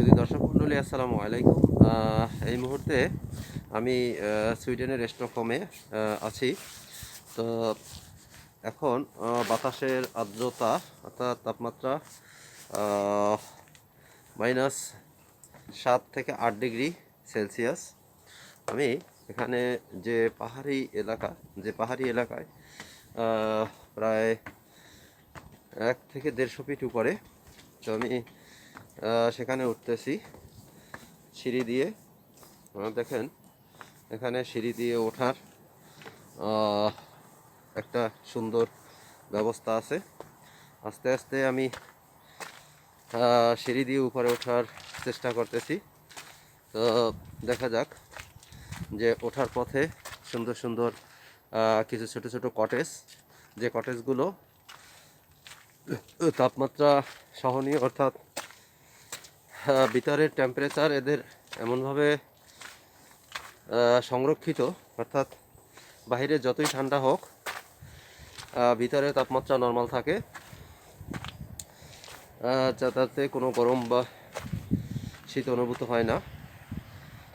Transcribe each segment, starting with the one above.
শুধু দর্শক মণ্ডলী আসসালামু আলাইকুম। এই মুহূর্তে আমি সুইডেনের স্টকহোমে আছি। তো এখন বাতাসের আর্দ্রতা অর্থাৎ তাপমাত্রা মাইনাস সাত থেকে আট ডিগ্রি সেলসিয়াস। আমি এখানে যে পাহাড়ি এলাকা, যে পাহাড়ি এলাকায় প্রায় এক থেকে দেড়শো ফিট উপরে, তো আমি সেখানে উঠতেছি সিঁড়ি দিয়ে। দেখেন, এখানে সিঁড়ি দিয়ে ওঠার একটা সুন্দর ব্যবস্থা আছে। আস্তে আস্তে আমি সিঁড়ি দিয়ে উপরে ওঠার চেষ্টা করতেছি। তো দেখা যাক যে ওঠার পথে সুন্দর সুন্দর কিছু ছোট ছোট কটেজ যে কটেজগুলো তাপমাত্রা সহনীয় অর্থাৎ ভিতরের টেম্পারেচার এদের এমনভাবে সংরক্ষিত, অর্থাৎ বাইরে যতই ঠান্ডা হোক ভিতরে তাপমাত্রা নর্মাল থাকে। যাতে কোনো গরম বা শীত অনুভূত হয় না।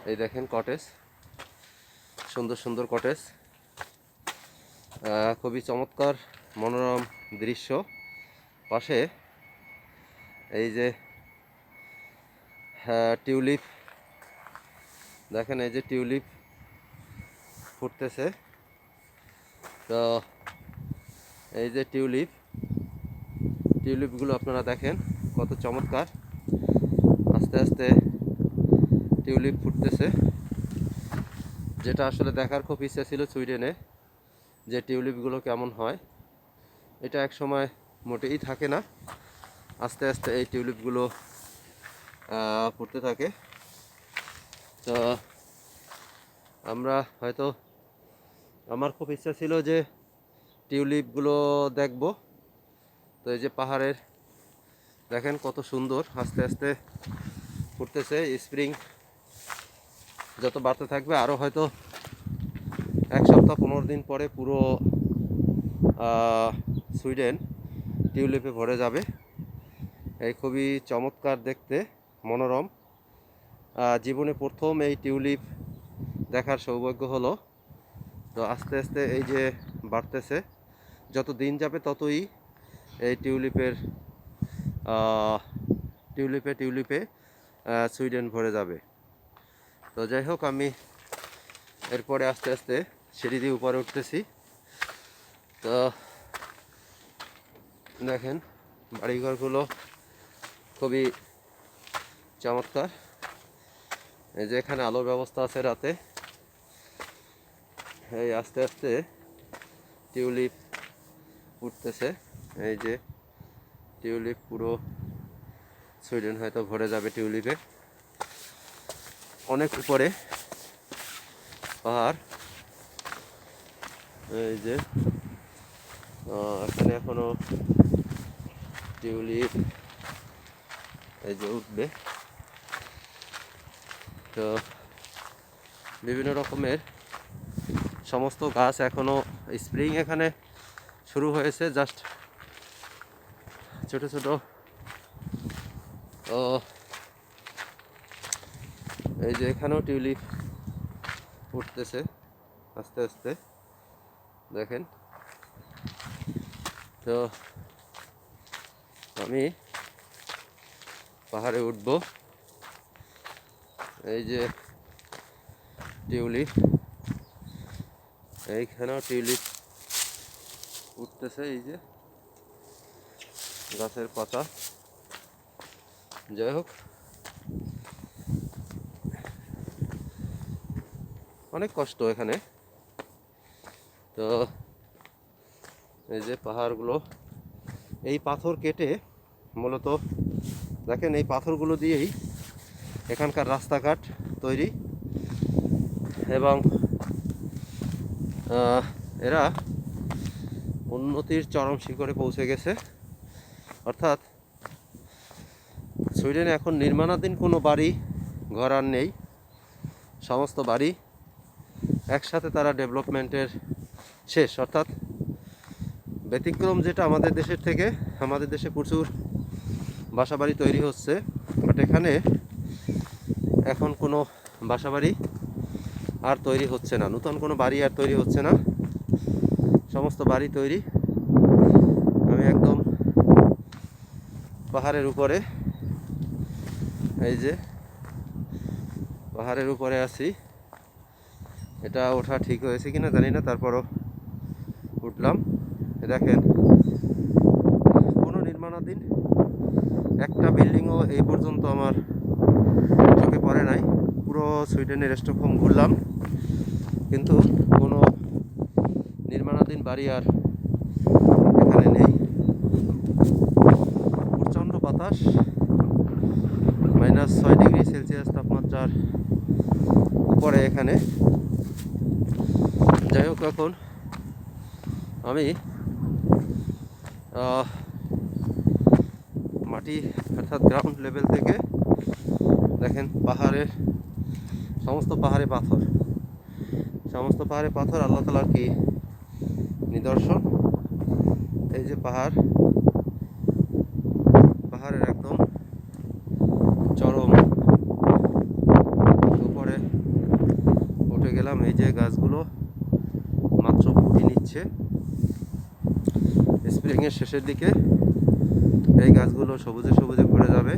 এই দেখেন কটেজ সুন্দর সুন্দর কটেজ খুবই চমৎকার, মনোরম দৃশ্য। পাশে এই যে টিউলিপ। দেখেন এই যে টিউলিপ ফুটতেছে। তো এই যে টিউলিপ, টিউলিপগুলো আপনারা দেখেন কত চমৎকার। আস্তে আস্তে টিউলিপ ফুটতেছে। যেটা আসলে দেখার খুব ইচ্ছা ছিল সুইডেনে যে টিউলিপগুলো কেমন হয়। এটা এক সময় মোটেই থাকে না। আস্তে আস্তে এই টিউলিপগুলো ফুটতে থাকে। তো আমরা হয়তো, আমার খুব ইচ্ছা ছিল যে টিউলিপগুলো দেখব। তো এই যে পাহাড়ের, দেখেন কত সুন্দর, আস্তে আস্তে ফুটতেছে স্প্রিং যত বাড়তে থাকবে আরও হয়তো এক সপ্তাহ পনেরো দিন পরে পুরো সুইডেন টিউলিপে ভরে যাবে। এই খুবই চমৎকার দেখতে। মনোরম। জীবনে প্রথম এই টিউলিপ দেখার সৌভাগ্য হলো। তো আস্তে আস্তে এই যে বাড়তেছে, যত দিন যাবে ততই এই টিউলিপের টিউলিপে টিউলিপে সুইডেন ভরে যাবে। তো যাই হোক, আমি এরপরে আস্তে আস্তে সিঁড়ি দিয়ে উপরে উঠতেছি। তো দেখেন, বাড়িঘরগুলো খুবই চমৎকার। এই যে এখানে আলোর ব্যবস্থা আছে রাতে। এই আস্তে আস্তে টিউলিপ উঠতেছে। এই যে টিউলিপ পুরো সুইডেন হয়তো ভরে যাবে টিউলিপে। অনেক উপরে পাহাড়। এই যে এখানে এখনও টিউলিপ এই যে উঠবে। তো বিভিন্ন রকমের সমস্ত গাছ এখনও স্প্রিং এখানে শুরু হয়েছে, জাস্ট ছোট ছোট। এই যে এখানেও টিউলিপ উঠতেছে আস্তে আস্তে, দেখেন। তো আমি পাহাড়ে উঠব। এই যে টিউলিপ এইখানেও টিউলিপ উঠতেছে, এই যে গাছের পাতা। যাই হোক, অনেক কষ্ট এখানে। তো এই যে পাহাড়গুলো, এই পাথর কেটে মূলত দেখেন এই পাথরগুলো দিয়েই এখানকার রাস্তাঘাট তৈরি। এবং এরা উন্নতির চরম শিখরে পৌঁছে গেছে। অর্থাৎ, সুইডেনে এখন নির্মাণাধীন কোনো বাড়ি, ঘর আর নেই। সমস্ত বাড়ি একসাথে তারা ডেভেলপমেন্টের শেষ। অর্থাৎ, ব্যতিক্রম যেটা আমাদের দেশের থেকে, আমাদের দেশে প্রচুর বাসা বাড়ি তৈরি হচ্ছে। বাট এখানে এখন কোনো বাসাবাড়ি আর তৈরি হচ্ছে না। নতুন কোনো বাড়ি আর তৈরি হচ্ছে না। সমস্ত বাড়ি তৈরি। আমি একদম পাহাড়ের উপরে, এই যে পাহাড়ের উপরে আছি। এটা ওঠা ঠিক হয়েছে কিনা জানি না, তারপরও উঠলাম। দেখেন কোনো নির্মাণাধীন একটা বিল্ডিংও এই পর্যন্ত আমার চোখে পড়ে নাই। পুরো সুইডেনের স্টকহোম ঘুরলাম। কিন্তু কোনো নির্মাণাধীন বাড়ি আর এখানে নেই। প্রচণ্ড বাতাস, মাইনাস ছয় ডিগ্রি সেলসিয়াস তাপমাত্রার উপরে এখানে। যাই হোক, এখন আমি মাটি অর্থাৎ গ্রাউন্ড লেভেল থেকে দেখেন, পাহাড়ের সমস্ত পাহাড়ে পাথর। সমস্ত পাহাড়ে পাথর, আল্লাহ তালার কি নিদর্শন? এই যে পাহাড়, পাহাড়ের একদম চরম। উপরে উঠে গেলাম, এই যে গাছগুলো মাত্র ফুটি নিচ্ছে। স্প্রিংয়ের শেষের দিকে এই গাছগুলো সবুজে সবুজে ভরে যাবে।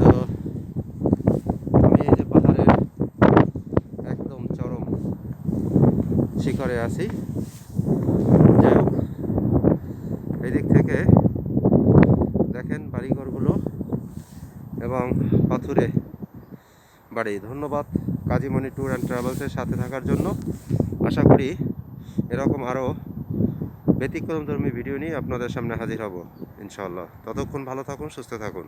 তো আমি এই যে পাহাড়ের একদম চরম শিখরে আছি। যাই হোক এই দিক থেকে দেখেন বাড়িঘরগুলো এবং পাথুরে বাড়ি। ধন্যবাদ কাজীমণি ট্যুর অ্যান্ড ট্রাভেলসের সাথে থাকার জন্য। আশা করি এরকম আরও ব্যতিক্রমধর্মী ভিডিও নিয়ে আপনাদের সামনে হাজির হব ইনশাল্লাহ ততক্ষণ ভালো থাকুন, সুস্থ থাকুন।